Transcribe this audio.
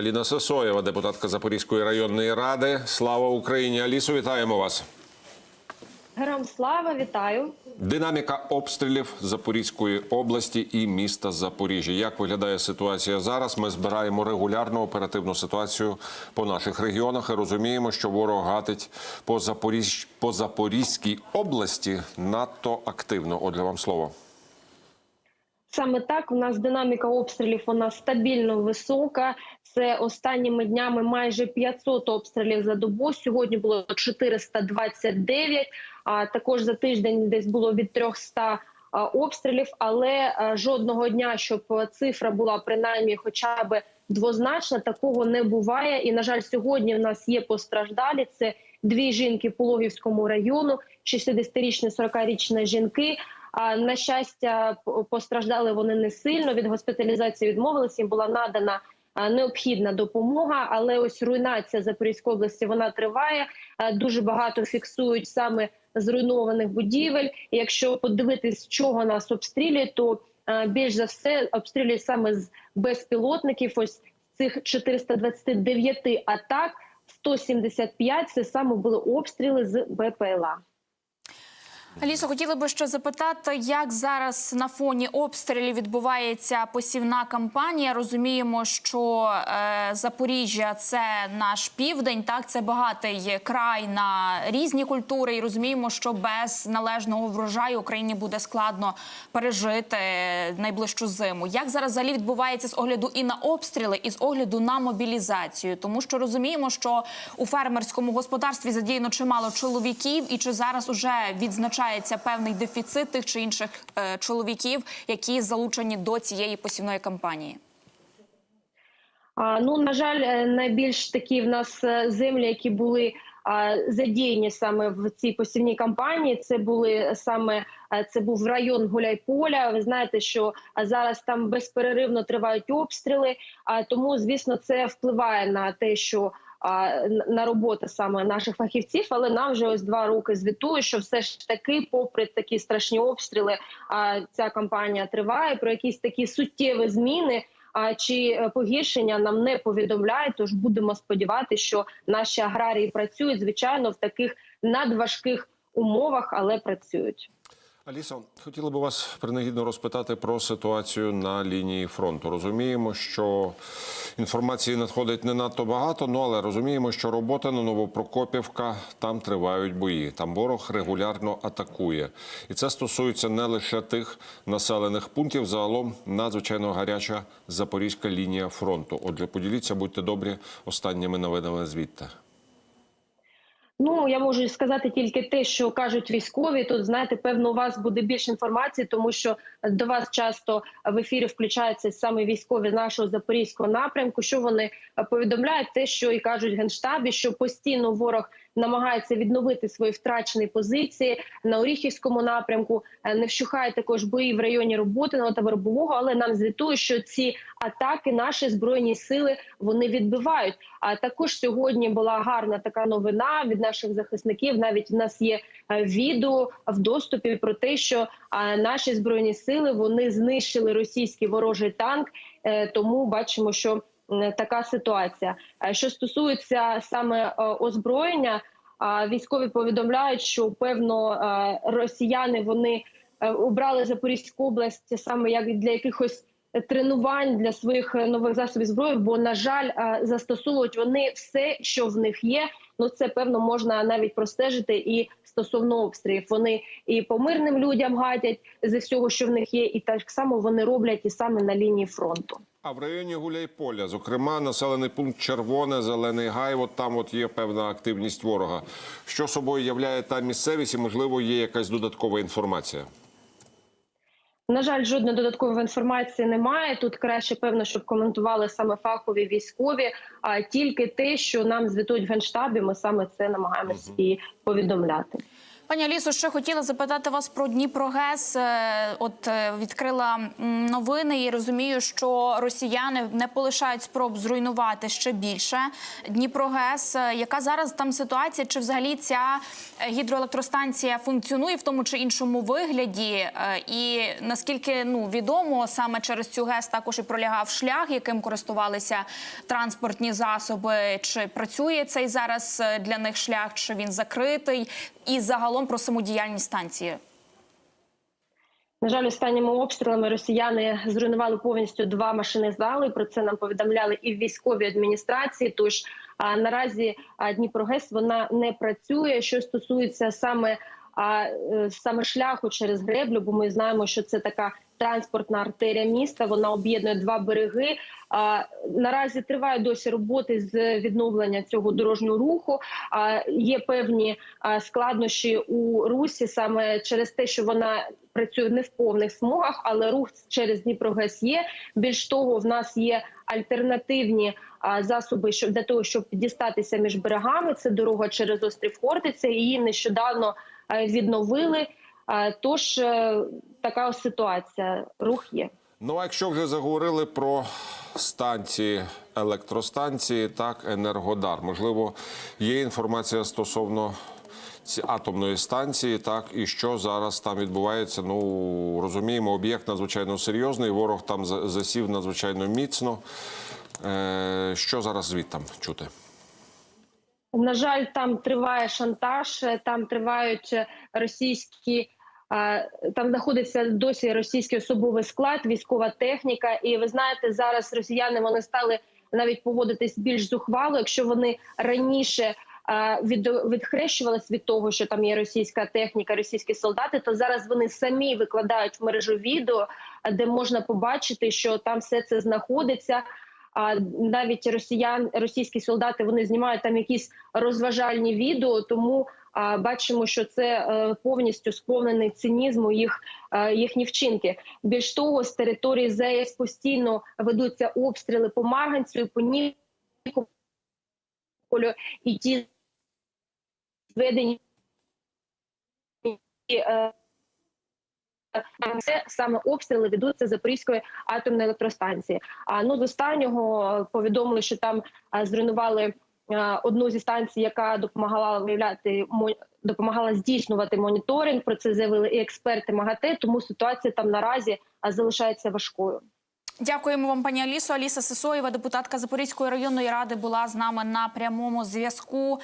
Аліна Сосоєва, депутатка Запорізької районної ради. Слава Україні! Алісо, вітаємо вас. Героям слава, вітаю. Динаміка обстрілів Запорізької області і міста Запоріжжя. Як виглядає ситуація зараз? Ми збираємо регулярну оперативну ситуацію по наших регіонах і розуміємо, що ворог гатить по Запоріж... по Запорізькій області надто активно. Отже, вам слово. Саме так у нас динаміка обстрілів вона стабільно висока. Це останніми днями майже 500 обстрілів за добу. Сьогодні було 429, А також за тиждень десь було від 300 обстрілів. Але жодного дня, щоб цифра була принаймні, хоча б двозначна, такого не буває. І на жаль, сьогодні в нас є постраждалі. Це дві жінки Пологівському району, 60-річні, 40-річні жінки. А на щастя, постраждали вони не сильно. Від госпіталізації відмовилися. Їм була надана необхідна допомога. Але ось руйнація Запорізької області вона триває. Дуже багато фіксують саме зруйнованих будівель. Якщо подивитись, чого нас обстрілюють, то більш за все обстрілюють саме з безпілотників. Ось цих 429 атак. 175 – це саме були обстріли з БПЛА. Алісо, хотіли би ще запитати, як зараз на фоні обстрілів відбувається посівна кампанія. Розуміємо, що е, Запоріжжя це наш південь, так це багатий край на різні культури, і розуміємо, що без належного врожаю Україні буде складно пережити найближчу зиму. Як зараз взагалі відбувається з огляду і на обстріли, і з огляду на мобілізацію? Тому що розуміємо, що у фермерському господарстві задіяно чимало чоловіків, і чи зараз уже відзначається певний дефіцит тих чи інших е, чоловіків, які залучені до цієї посівної кампанії? А, Ну на жаль, е, найбільш такі в нас е, землі, які були задіяні саме в цій посівній кампанії. Це були саме це був район Гуляйполя. Ви знаєте, що зараз там безперервно тривають обстріли. Тому, звісно, це впливає на те, що на роботу саме наших фахівців, але нам вже ось два роки звітує, що все ж таки, попри такі страшні обстріли, ця кампанія триває про якісь такі суттєві зміни. Чи е, погіршення нам не повідомляють? Тож будемо сподіватися, що наші аграрії працюють звичайно в таких надважких умовах, але працюють. Алісо, хотіли би вас принагідно розпитати про ситуацію на лінії фронту. Розуміємо, що інформації надходить не надто багато, ну але розуміємо, що робота на Новопрокопівка там тривають бої. Там ворог регулярно атакує, і це стосується не лише тих населених пунктів. Загалом надзвичайно гаряча запорізька лінія фронту. Отже, поділіться, будьте добрі, останніми новинами звідти. Ну я можу сказати тільки те, що кажуть військові. Тут знаєте, певно, у вас буде більше інформації, тому що до вас часто в ефірі включаються саме військові з нашого запорізького напрямку. Що вони повідомляють, те, що і кажуть генштабі, що постійно ворог намагається відновити свої втрачені позиції на Оріхівському напрямку. Е, Не вщухає також бої в районі роботи та Вербового, але нам звітують, що ці атаки наші збройні сили вони відбивають. А також сьогодні була гарна така новина від наших захисників. Навіть в нас є е, відео в доступі про те, що наші збройні сили вони знищили російський ворожий танк. Е, Тому бачимо, що така ситуація. Е, Що стосується саме е, озброєння, військові повідомляють, що певно е, росіяни вони е, обрали Запорізьку область саме як для якихось тренувань для своїх е, нових засобів зброї. Бо на жаль, е, застосовують вони все, що в них є. Ну це певно можна навіть простежити і стосовно обстрілів. Вони і по мирним людям гатять зі всього, що в них є, і так само вони роблять і саме на лінії фронту. А в районі Гуляйполя, зокрема, населений пункт Червоне, Зелений Гай. От там от є певна активність ворога. Що собою являє та місцевість, і можливо є якась додаткова інформація. На жаль, жодної додаткової інформації немає. Тут краще певно, щоб коментували саме фахові військові, а тільки те, що нам звітують в генштабі, ми саме це намагаємось і повідомляти. Пані Алісо, ще хотіла запитати вас про Дніпрогес. Е, От е, відкрила новини і розумію, що росіяни не полишають спроб зруйнувати ще більше Дніпрогес. Е, Яка зараз там ситуація? Чи взагалі ця гідроелектростанція функціонує в тому чи іншому вигляді? І наскільки ну відомо, саме через цю ГЕС також і пролягав шлях, яким користувалися транспортні засоби. Чи працює цей зараз для них шлях, чи він закритий? І загалом про самодіяльність станції. На жаль, останніми обстрілами росіяни зруйнували повністю два машини зали. Про це нам повідомляли і в військовій адміністрації. Тож а, наразі Дніпрогес вона не працює. Що стосується саме а, е, саме шляху через греблю, бо ми знаємо, що це така транспортна артерія міста. Вона об'єднує два береги. А, наразі тривають досі роботи з відновлення цього дорожнього руху. А, є певні а, складнощі у русі саме через те, що вона працює не в повних смугах, але рух через Дніпрогес є. Більш того, в нас є альтернативні а, засоби для того, щоб дістатися між берегами. Це дорога через острів Хортиця. Її нещодавно відновили. А, Тож е, така ситуація. Рух є. Ну а якщо вже заговорили про станції, електростанції, так, Енергодар, можливо, є інформація стосовно атомної станції, так, і що зараз там відбувається. Ну, розуміємо, об'єкт надзвичайно серйозний, ворог там засів надзвичайно міцно. Е, що зараз звідтам чути? На жаль, там триває шантаж, е, там тривають е, російські. Там знаходиться досі російський особовий склад, військова техніка. І ви знаєте, зараз росіяни вони стали навіть поводитись більш зухвало. Якщо вони раніше від, відхрещувались від того, що там є російська техніка, російські солдати, то зараз вони самі викладають в мережу відео, де можна побачити, що там все це знаходиться. А навіть росіян, російські солдати вони знімають там якісь розважальні відео. Тому а, бачимо, що це е, повністю сповнений цинізму їх е, їхні вчинки. Більш того, з території ЗАЕС постійно ведуться обстріли по Марганцю, по Нікополю, і ті зведені. е, це саме обстріли ведуться Запорізької атомної електростанції. А ну з останнього повідомили, що там зруйнували одну зі станцій, яка допомагала виявляти допомагала здійснювати моніторинг. Про це заявили і експерти МАГАТЕ. Тому ситуація там наразі залишається важкою. Дякуємо вам, пані Алісо. Аліса Сисоєва, депутатка Запорізької районної ради, була з нами на прямому зв'язку.